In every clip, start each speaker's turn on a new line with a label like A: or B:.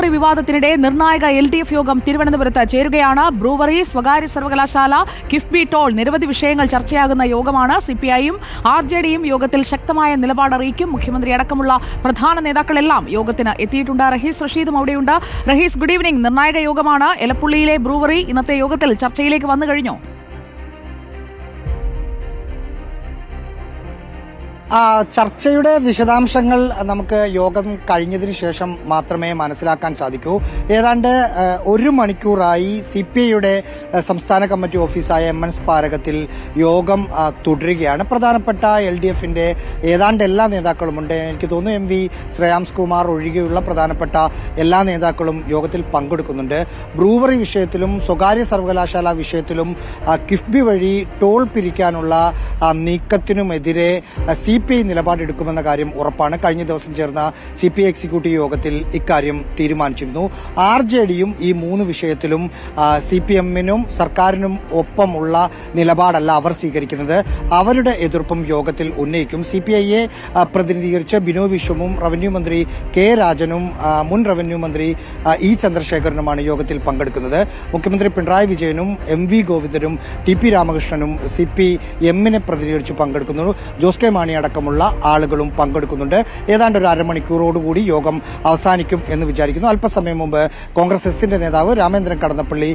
A: Brewery വിവാദത്തിനിടെ നിർണായക L D F യോഗം തിരുവനന്തപുരത്ത് ചേരുകയാണ്. ബ്രൂവറി സ്വകാര്യ സർവകലാശാല കിഫ്ബി ടോൾ നിരവധി വിഷയങ്ങൾ ചർച്ചയാകുന്ന യോഗമാണ് സിപിഐയും ആർ ജെ ഡിയും യോഗത്തിൽ ശക്തമായ നിലപാട് അറിയിക്കും. മുഖ്യമന്ത്രി അടക്കമുള്ള പ്രധാന നേതാക്കളെല്ലാം യോഗത്തിന് എത്തിയിട്ടുണ്ട്. റഹീസ് റഷീദും അവിടെയുണ്ട്. Rahees good evening. നിർണായക യോഗമാണ്. എലപ്പുള്ളിയിലെ ബ്രൂവറി ഇന്നത്തെ യോഗത്തിൽ ചർച്ചയിലേക്ക് വന്നു കഴിഞ്ഞോ.
B: ചർച്ചയുടെ വിശദാംശങ്ങൾ നമുക്ക് യോഗം കഴിഞ്ഞതിന് ശേഷം മാത്രമേ മനസ്സിലാക്കാൻ സാധിക്കൂ. ഏതാണ്ട് ഒരു മണിക്കൂറായി സി പി ഐയുടെ സംസ്ഥാന കമ്മിറ്റി ഓഫീസായ എം എൻ സ്മാരകത്തിൽ യോഗം തുടരുകയാണ്. പ്രധാനപ്പെട്ട എൽ ഡി എഫിന്റെ ഏതാണ്ട് എല്ലാ നേതാക്കളുമുണ്ട് എനിക്ക് തോന്നുന്നു എം വി ശ്രേയാംസ് കുമാർ ഒഴികെയുള്ള പ്രധാനപ്പെട്ട എല്ലാ നേതാക്കളും യോഗത്തിൽ പങ്കെടുക്കുന്നുണ്ട്. ബ്രൂവറി വിഷയത്തിലും സ്വകാര്യ സർവകലാശാല വിഷയത്തിലും കിഫ്ബി വഴി ടോൾ പിരിക്കാനുള്ള നീക്കത്തിനുമെതിരെ സി പി ഐ നിലപാടെടുക്കുമെന്ന കാര്യം ഉറപ്പാണ്. കഴിഞ്ഞ ദിവസം ചേർന്ന സി പി ഐ എക്സിക്യൂട്ടീവ് യോഗത്തിൽ ഇക്കാര്യം തീരുമാനിച്ചിരുന്നു. ആർ ജെ ഡിയും ഈ മൂന്ന് വിഷയത്തിലും സി പി എമ്മിനും സർക്കാരിനും ഒപ്പമുള്ള നിലപാടല്ല അവർ സ്വീകരിക്കുന്നത്. അവരുടെ എതിർപ്പും യോഗത്തിൽ ഉന്നയിക്കും. സി പി ഐയെ പ്രതിനിധീകരിച്ച് ബിനോ വിശ്വമും റവന്യൂ മന്ത്രി കെ രാജനും മുൻ റവന്യൂ മന്ത്രി ഇ ചന്ദ്രശേഖരനുമാണ് യോഗത്തിൽ പങ്കെടുക്കുന്നത്. മുഖ്യമന്ത്രി പിണറായി വിജയനും എം വി ഗോവിന്ദനും ടി പി രാമകൃഷ്ണനും സി പി എമ്മിനെ പ്രതിനിധീകരിച്ച് പങ്കെടുക്കുന്നു ജോസ് കെ മാണി അടക്കമുള്ള ആളുകളും പങ്കെടുക്കുന്നുണ്ട്. ഏതാണ്ട് ഒരു അരമണിക്കൂറോടുകൂടി യോഗം അവസാനിക്കും എന്ന് വിചാരിക്കുന്നു. അല്പസമയം മുമ്പ് കോൺഗ്രസ് എസിന്റെ നേതാവ് രാമേന്ദ്രൻ കടന്നപ്പള്ളി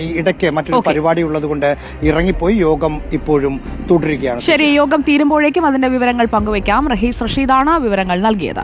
B: ഈ ഇടയ്ക്ക് മറ്റൊരു പരിപാടി ഉള്ളതുകൊണ്ട് ഇറങ്ങിപ്പോയി. യോഗം ഇപ്പോഴും തുടരുകയാണ്.
A: ശരി യോഗം തീരുമ്പോഴേക്കും അതിന്റെ വിവരങ്ങൾ പങ്കുവയ്ക്കാം. റഹീസ് റഷീദാണ് വിവരങ്ങൾ നൽകിയത്.